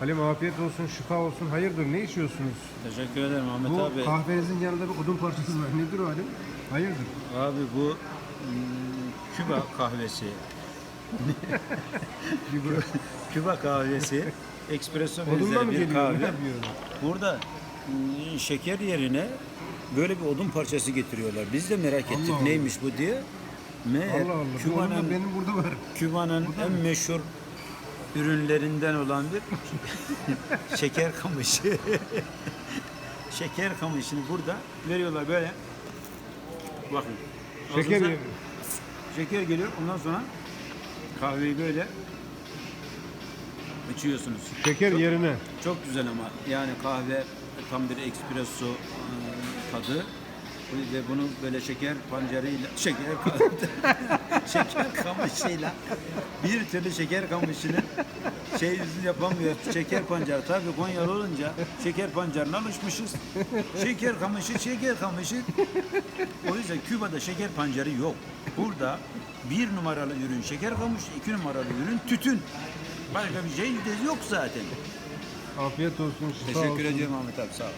Halim afiyet olsun, şifa olsun. Hayırdır ne içiyorsunuz? Teşekkür ederim Ahmet Bu abi. kahvenizin yanında bir odun parçası var. Nedir o Halim? Hayırdır? Abi bu hmm, Küba kahvesi. Küba, Küba kahvesi. Espresso benzeri bir geliyor? Kahve. Burada hmm, şeker yerine böyle bir odun parçası getiriyorlar. Biz de merak ettik Allah Allah. neymiş bu diye. Meğer Allah Allah. Bu Küba'nın benim burada var. Küba'nın en meşhur ürünlerinden olan bir şeker kamışı. şeker kamışını burada veriyorlar böyle. Bakın. Şeker Ağzınıza- yeri. Şeker geliyor. Ondan sonra kahveyi böyle içiyorsunuz. Şeker çok, yerine. Çok güzel ama yani kahve tam bir espresso e, tadı ve bunu böyle şeker pancarıyla şeker şeker kamışıyla bir türlü şeker kamışını şey yapamıyor. Şeker pancar tabii Konyalı olunca şeker pancarına alışmışız. Şeker kamışı, şeker kamışı. O yüzden Küba'da şeker pancarı yok. Burada bir numaralı ürün şeker kamışı, iki numaralı ürün tütün. Başka bir şey de yok zaten. Afiyet olsun, şifa olsun. Teşekkür ediyorum Ahmet abi sağ ol.